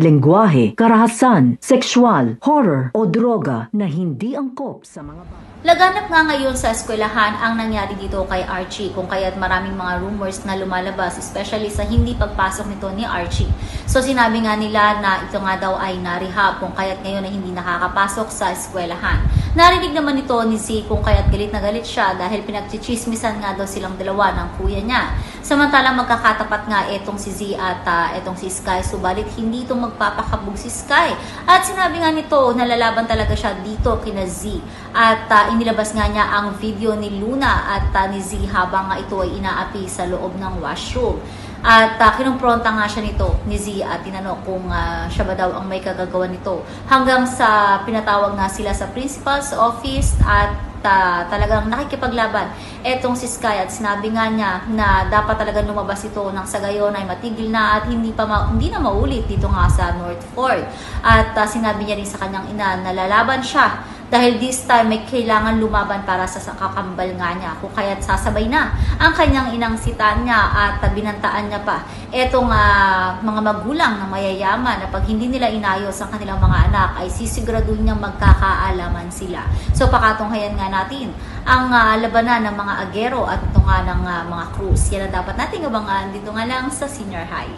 lengguwahe, karahasan, sexual, horror o droga na hindi angkop sa mga bata. Laganap nga ngayon sa eskwelahan ang nangyari dito kay Archie kung kaya't maraming mga rumors na lumalabas especially sa hindi pagpasok nito ni Archie. So sinabi nga nila na ito nga daw ay narehab kung kaya't ngayon ay hindi nakakapasok sa eskwelahan. Narinig naman ito ni Z kung kaya't galit na galit siya dahil pinagchichismisan nga daw silang dalawa ng kuya niya. Samantalang magkakatapat nga etong si Z at ah, etong si Sky subalit hindi ito magpapakabog si Sky. At sinabi nga nito na lalaban talaga siya dito kina Z. At ah, inilabas nga niya ang video ni Luna at ah, ni Z habang nga ito ay inaapi sa loob ng washroom. At uh, kinumpronta nga siya nito ni Z at tinanong kung ah, siya ba daw ang may kagagawa nito. Hanggang sa pinatawag nga sila sa principal's office at ah, talagang nakikipaglaban etong si Sky at sinabi nga niya na dapat talaga lumabas ito ng sa gayon ay matigil na at hindi pa ma- hindi na maulit dito nga sa North Fort. At ah, sinabi niya rin sa kanyang ina na lalaban siya dahil this time may kailangan lumaban para sa kakambal nga niya kung kaya't sasabay na ang kanyang inang si Tanya at binantaan niya pa etong ah, mga magulang na mayayaman na pag hindi nila inayos ang kanilang mga anak ay sisiguraduhin niyang magkakaalaman sila. So pakatunghayan nga natin ang ah, labanan ng mga agero at ito nga ng ah, mga crews. Yan ang dapat nating abangan dito nga lang sa senior high.